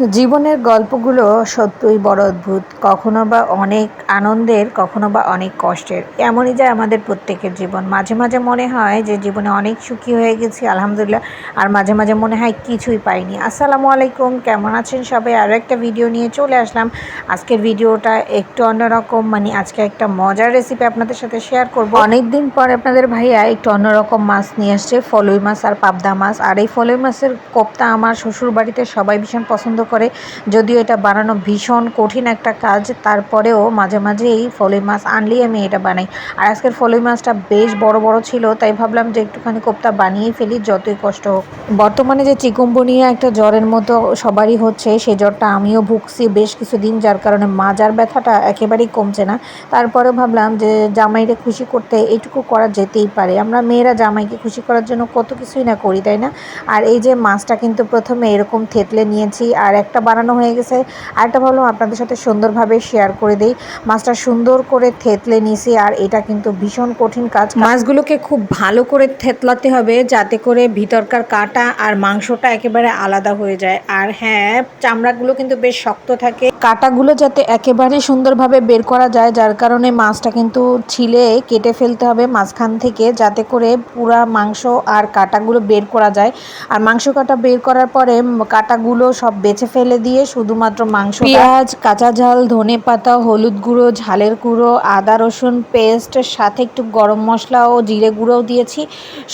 জীবনের গল্পগুলো সত্যই বড় অদ্ভুত। কখনো বা অনেক আনন্দের, কখনো বা অনেক কষ্টের। এমনই যায় আমাদের প্রত্যেকের জীবন। মাঝে মাঝে মনে হয় যে জীবনে অনেক সুখী হয়ে গেছি, আলহামদুলিল্লাহ, আর মাঝে মাঝে মনে হয় কিছুই পাইনি। আসসালামু আলাইকুম, কেমন আছেন সবাই? আরও একটা ভিডিও নিয়ে চলে আসলাম। আজকের ভিডিওটা একটু অন্যরকম মানে আজকে একটা মজার রেসিপি আপনাদের সাথে শেয়ার করব। অনেক দিন পর আপনাদের ভাইয়া একটু অন্যরকম মাছ নিয়ে আসছে, ফলুই মাছ আর পাবদা মাছ। আর এই ফলুই মাছের কোপ্তা আমার শ্বশুর বাড়িতে সবাই ভীষণ পছন্দ করে। যদিও এটা বানানো ভীষণ কঠিন একটা কাজ, তারপরেও মাঝে মাঝে এই ফলই মাছ আনলেই আমি এটা বানাই। আর আজকের ফলই মাছটা বেশ বড় বড় ছিল, তাই ভাবলাম যে একটুখানি কোপ্তা বানিয়ে ফেলি, যতই কষ্ট হোক। বর্তমানে যে চিকুম্বনিয়া একটা জ্বরের মতো সবারই হচ্ছে সেই জ্বরটা আমিও ভুগছি বেশ কিছুদিন, যার কারণে মাজার ব্যথাটা একেবারেই কমছে না। তারপরে ভাবলাম যে জামাইরে খুশি করতে এইটুকু করা যেতেই পারে। আমরা মেয়েরা জামাইকে খুশি করার জন্য কত কিছুই না করি, তাই না? আর এই যে মাছটা কিন্তু প্রথমে এরকম থেতলে নিয়েছি, আর একটা বানানো হয়ে গেছে। আরেকটা ভাবলাম আপনাদের সাথে সুন্দরভাবে শেয়ার করে দিই। মাছটা সুন্দর করে থেতলে নিছি আর এটা কিন্তু ভীষণ কঠিন কাজ। মাছগুলোকে খুব ভালো করে থেতলাতে হবে যাতে করে ভিতরকার কাটা আর মাংসটা একেবারে আলাদা হয়ে যায়। আর হ্যাঁ চামড়াগুলো কিন্তু বেশ শক্ত থাকে। কাটাগুলো যাতে একেবারে সুন্দরভাবে বের করা যায় যার কারণে মাছটা কিন্তু ছিলে কেটে ফেলতে হবে মাঝখান থেকে যাতে করে পুরা মাংস আর কাটাগুলো বের করা যায়। আর মাংস কাটা বের করার পরে কাটাগুলো সব বেছে ফেলে দিয়ে শুধুমাত্র মাংস পেঁয়াজ কাঁচা ঝাল ধনে পাতা হলুদ গুঁড়ো ঝালের গুঁড়ো আদা রসুন পেস্ট সাথে একটু গরম মশলা ও জিরে গুঁড়োও দিয়েছি।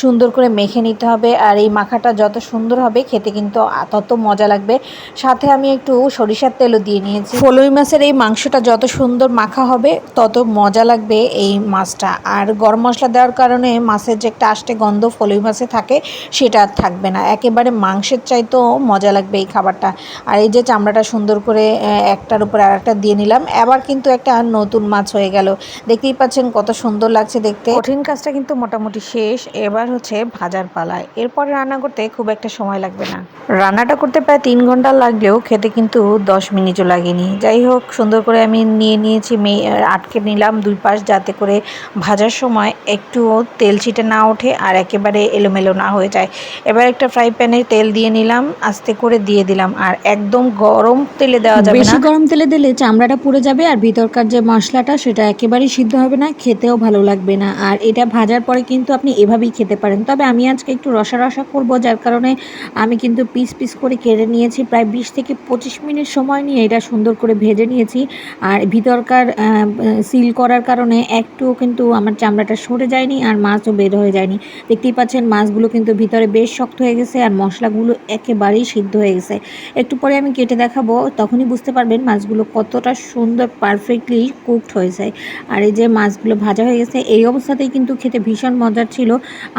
সুন্দর করে মেখে নিতে হবে আর এই মাখাটা যত সুন্দর হবে খেতে কিন্তু তত মজা লাগবে। সাথে আমি একটু সরিষার তেলও দিয়ে নিয়েছি ফলই মাছের এই মাংসটা যত সুন্দর মাখা হবে তত মজা লাগবে এই মাছটা। আর গরম মশলা দেওয়ার কারণে মাছের যে একটা আষ্টে গন্ধ ফলই মাছে থাকে সেটা আর থাকবে না। একেবারে মাংসের চাইতেও মজা লাগবে এই খাবারটা। আর এই যে চামড়াটা সুন্দর করে একটার উপর আর একটা দিয়ে নিলাম। এবার কিন্তু একটা নতুন মাছ হয়ে গেল। দেখতেই পাচ্ছেন কত সুন্দর লাগছে দেখতে। কঠিন কাজটা কিন্তু মোটামুটি শেষ। এবার হচ্ছে ভাজার পালায় এরপরে রান্না করতে খুব একটা সময় লাগবে না। রান্নাটা করতে প্রায় তিন ঘণ্টা লাগলেও খেতে কিন্তু দশ মিনিটও লাগেনি যাই হোক সুন্দর করে আমি নিয়ে নিয়েছি আটকে নিলাম দুই পাশ যাতে করে ভাজার সময় একটু তেল ছিটে না ওঠে আর একেবারে এলোমেলো না হয়ে যায়। এবার একটা ফ্রাই প্যানে তেল দিয়ে নিলাম, আস্তে করে দিয়ে দিলাম। আর একদম গরম তেলে দেওয়া যাবে বেশি গরম তেলে দিলে চামড়াটা পুড়ে যাবে আর ভিতরকার যে মশলাটা সেটা একেবারেই সিদ্ধ হবে না, খেতেও ভালো লাগবে না। আর এটা ভাজার পরে কিন্তু আপনি এভাবেই খেতে পারেন। তবে আমি আজকে একটু রসা রসা করব, যার কারণে আমি কিন্তু পিস পিস করে কেটে নিয়েছি। প্রায় বিশ থেকে পঁচিশ মিনিট সময় নিয়ে এটা সুন্দর করে ভেজে নিয়েছি। আর ভিতরকার সিল করার কারণে একটু কিন্তু আমার চামড়াটা সরে যায়নি আর মাছও বের হয়ে যায়নি। দেখতেই পাচ্ছেন মাছগুলো কিন্তু ভিতরে বেশ শক্ত হয়ে গেছে আর মশলাগুলো একেবারেই সিদ্ধ হয়ে গেছে। একটু পরে আমি কেটে দেখাবো, তখনই বুঝতে পারবেন মাছগুলো কতটা সুন্দর পারফেক্টলি কুকড হয়েছে। আর এই যে মাছগুলো ভাজা হয়ে গেছে, এই অবস্থাতেই কিন্তু খেতে ভীষণ মজার ছিল।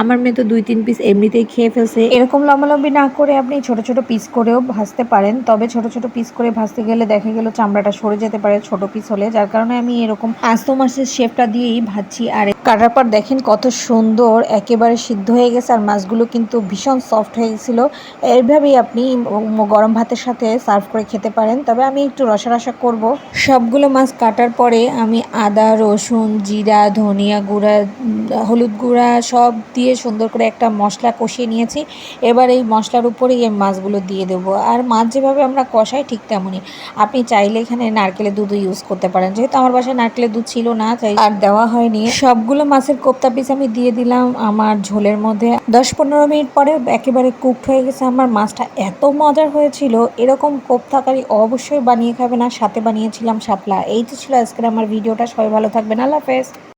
আমার মেয়ে তো দুই তিন পিস এমনিতেই খেয়ে ফেলছে। এরকম লম্বালম্বি না করে আপনি ছোট ছোট পিস করেও ভাজতে পারেন, তবে ছোট ছোট পিস করে ভাজতে গেলে দেখা গেল চামড়াটা সরে যেতে পারে ছোট পিস হলে। যার কারণে আমি এরকম আস্ত মাছের শেপটা দিয়েই ভাজছি। আর কাটার পর দেখেন কত সুন্দর, একেবারে সিদ্ধ হয়ে গেছে আর মাছগুলো কিন্তু ভীষণ সফট হয়ে গেছিল। এইভাবেই আপনি গরম ভাতের সাথে সার্ভ করে খেতে পারেন। তবে আমি একটু রসা রসা করব। সবগুলো মাছ কাটার পরে আমি আদা, রসুন, জিরা, ধনিয়া গুঁড়া, হলুদ গুঁড়া সব দিয়ে সুন্দর করে একটা মশলা কষিয়ে নিয়েছি। এবার এই মশলার উপরেই এই মাছগুলো দিয়ে দেবো। আর মাছ যেভাবে আমরা কষাই ঠিক তেমনই। আপনি চাইলে এখানে নারকেলের দুধ ইউজ করতে পারেন। যেহেতু আমার বাসায় নারকেলের দুধ ছিল না, তাই আর দেওয়া হয়নি। সবগুলো মাছের কোপ্তা পিস আমি দিয়ে দিলাম আমার ঝোলের মধ্যে। দশ পনেরো মিনিট পরে একেবারে কুকড হয়ে গেছে আমার মাছটা। এত মজার হয়েছিল। এরকম কোপ্তাকারি অবশ্যই বানিয়ে খাবে না সাথে বানিয়েছিলাম শাপলা। এই তো ছিল আজকের আমার ভিডিওটা। সবাই ভালো থাকবেন। আল্লাহ হাফেজ।